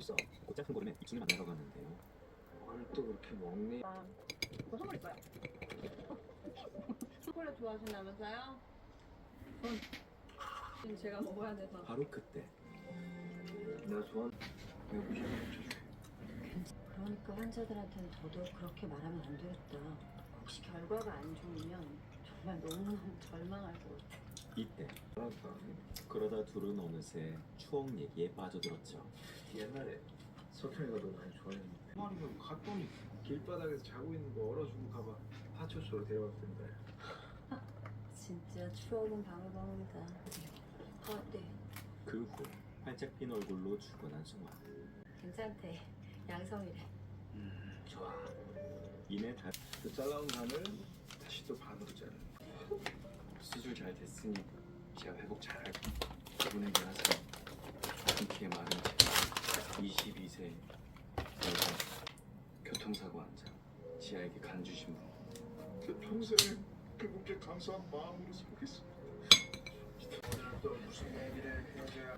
있어 곧 그 짧은 걸음에 입술을 만나러 가는데요 뭘 또 그렇게 먹니? 아, 그 선물 있어요. 초콜릿 좋아하신다면서요? 전 지금 제가 먹어야 돼서. 바로 그때 내가 좋아하는... 그러니까 환자들한테는 더더욱 그렇게 말하면 안 되겠다. 혹시 결과가 안 좋으면 정말 너무너무 절망할 것 같아. 이때. 그러다 둘은 어느새 추억 얘기에 빠져들었죠. 옛날에 석현이가 너 많이 좋아했는데 말이면 갔더니 길바닥에서 자고 있는 거 얼어주고 가봐 파출소로 데려갔던데 진짜 추억은 방울방울이다. 아, 네. 그 후 활짝 핀 얼굴로 출근한 송아. 괜찮대. 양성이래. 음 좋아 이내 다 그 잘라온 간을 다시 또 반으로 자르는 수술 잘 됐으니 제가 회복 잘할게. 그분에게 하세요. 이렇게 마른 제 22세 여자 교통사고 환자 지아에게 간 주신 분. 그 평생 그분께 감사한 마음으로 살겠습니다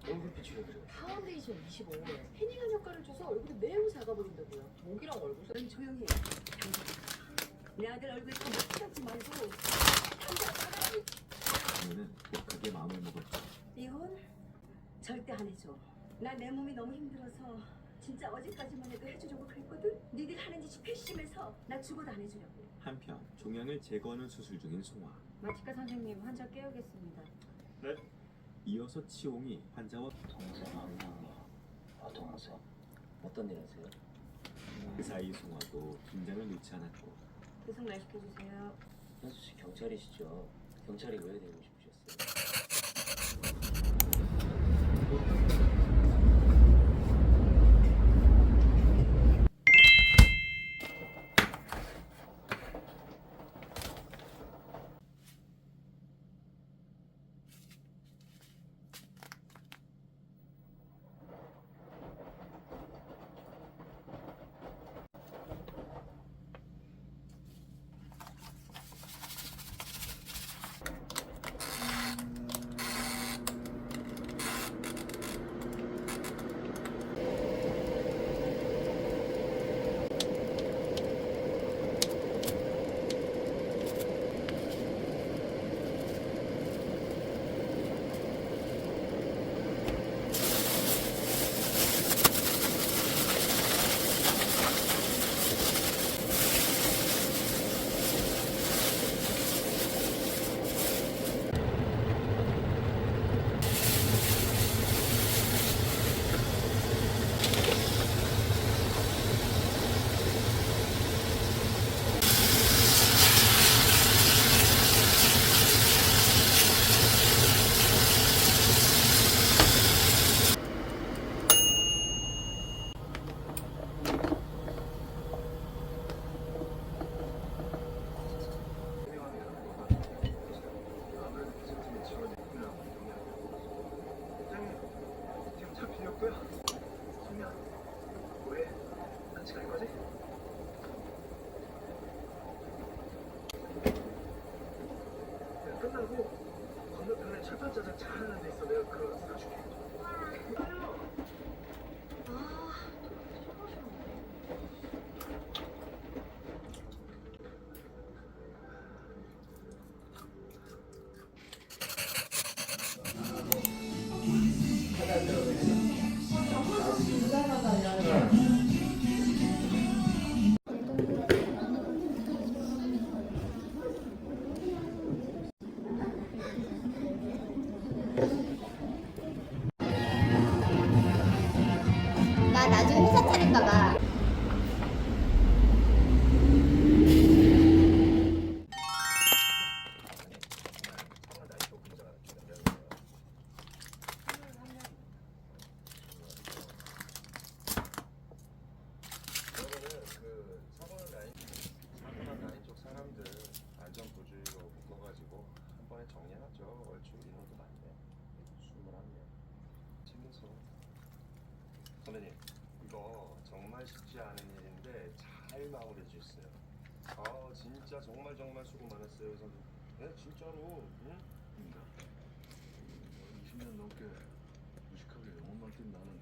얼굴빛이 그래 파운데이션 25에 태닝한 효과를 줘서 얼굴이 매우 작아 보인다고요. 목이랑 얼굴 사이 넌 조용히 해. 내 아들 얼굴 좀 막히지 말고. 그녀는 독하게 마음을 먹었죠. 이혼? 절대 안 해줘. 나내 몸이 너무 힘들어서 진짜 어제까지만 해도 해주려고 그랬거든? 니들 하는 짓이 괘씸해서 나 죽어도 안 해주려고. 한편 종양을 제거하는 수술 중인 송아. 마취과 선생님 환자 깨우겠습니다. 이어서 치홍이 환자와 동생 만나요. 아 동생 어떤 일 하세요? 그 사이 송아도 긴장을 놓지 않았고 계속 말 시켜주세요. 현수 씨 경찰이시죠? 경찰이 왜 되고 싶으셨어요? 잘 마무리해 주셨어요. 아 진짜 정말 정말 수고 많았어요 선생님. 네 진짜로. 응? 20년 넘게 무식하게 영혼만 뛴 나는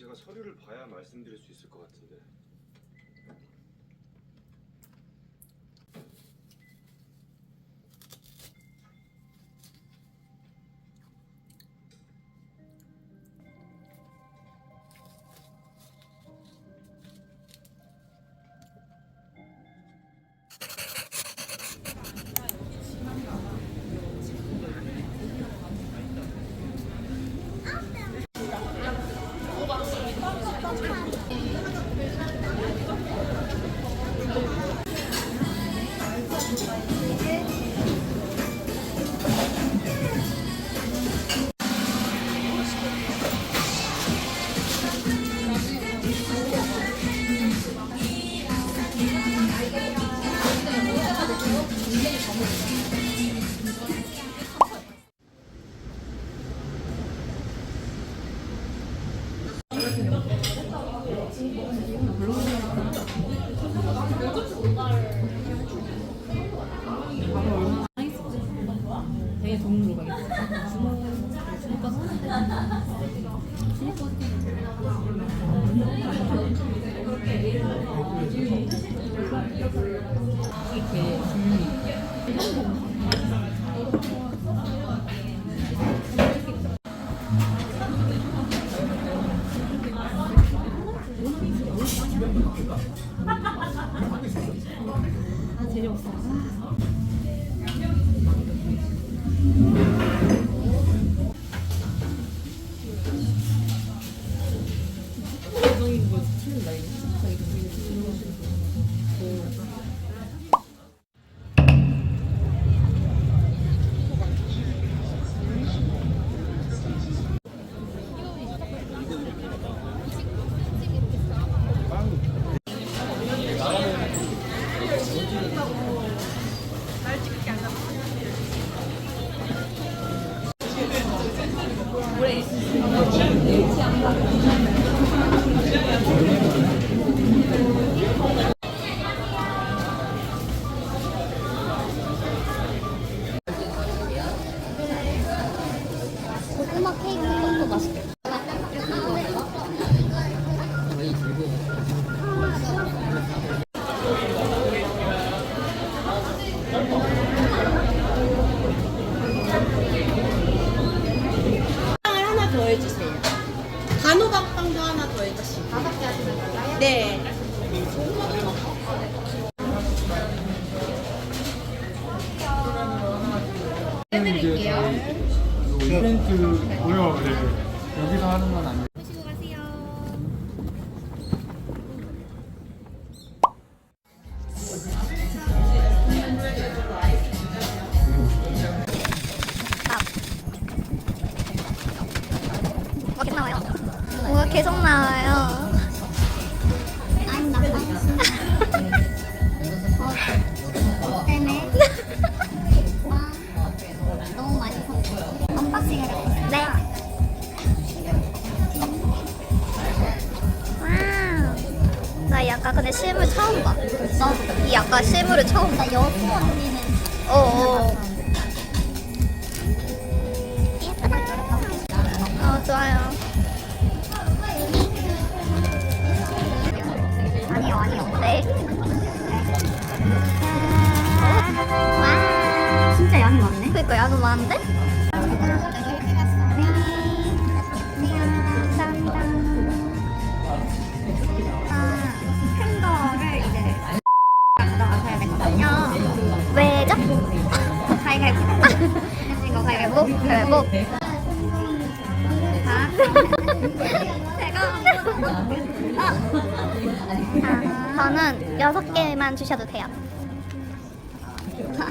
제가 서류를 봐야 말씀드릴 수 있을 것 같은데. 되게 동물로 가겠어. 주먹 가서 이렇게 국물이 고구마 여 약간 근데 실물 처음 봐. 나도. 이 약간 실물을 처음 봐. 여수 언니는. 어, 어. 어, 좋아요. 아니요, 아니요. 네. 와. 진짜 양이 많네. 그니까 양이 많은데? 아, 저는 여섯 개만 주셔도 돼요.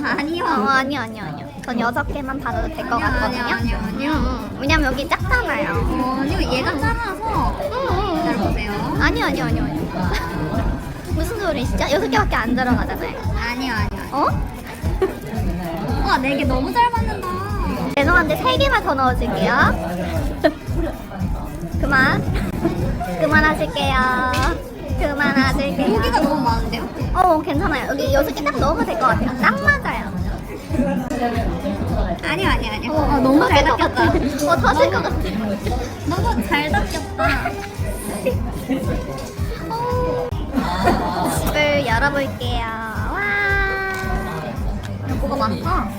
아니요. 어, 아니요, 아니요, 아니요. 전 여섯 개만 받아도 될것 같거든요. 아니요, 아니요, 아니요. 왜냐면 여기 작잖아요. 아니요, 얘가 작아서. 기다려보세요. 아니요, 아니요, 아니요, 아니요. 무슨 소리시죠? 여섯 개밖에 안 들어가잖아요. 아니요, 아니요. 어? 와, 네개 너무 잘 받는다. 죄송한데 세 개만 더 넣어줄게요. 그만. 그만하실게요. 그만하실게요. 고기가 너무 많은데요? 어, 괜찮아요. 여기 여섯 개 딱 넣으면 될 것 같아요. 딱 맞아요. 아니요 아니요 아니요. 어, 너무 잘 닦였다. 어 터질 것 같아. 너무 잘 닦였다. 어, 집을 열어볼게요. 와. 뭐가 많다.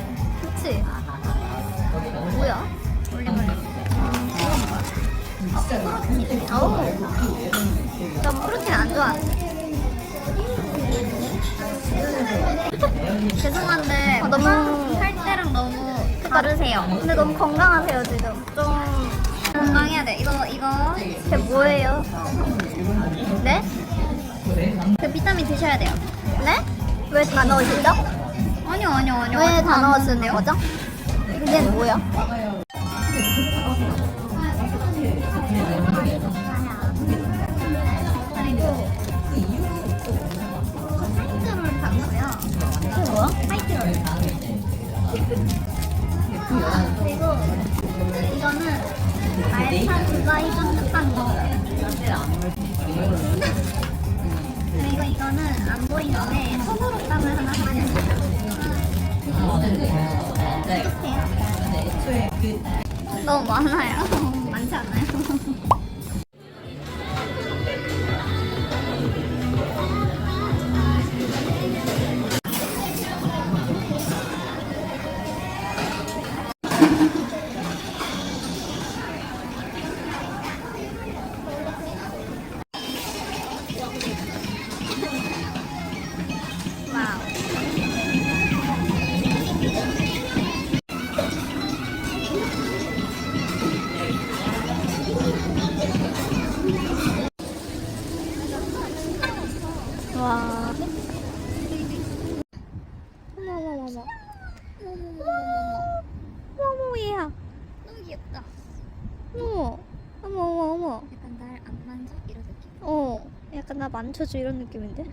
어우. 전 프로틴 안 좋아하는데. 죄송한데 너무 할 때랑 너무 다르세요. 근데 너무 건강하세요 지금. 좀 건강해야 돼. 이거 이거 그게 뭐예요? 네? 그 비타민 드셔야 돼요. 네? 왜 다 넣으시죠? 아니요 아니요 아니요. 왜 다 넣으시는 거죠? 이게 뭐야? 그리고 이거는 알파 두바이 쫀득한 거. 그리고 안 보이는데 손으로 땀을 하나 사요. 너무 많아요. 많지 않아요? 어머 어머. 어머 어머 어머 어머. 약간 날 안 만져 이런 느낌. 어. 약간 나 만져줘 이런 느낌인데?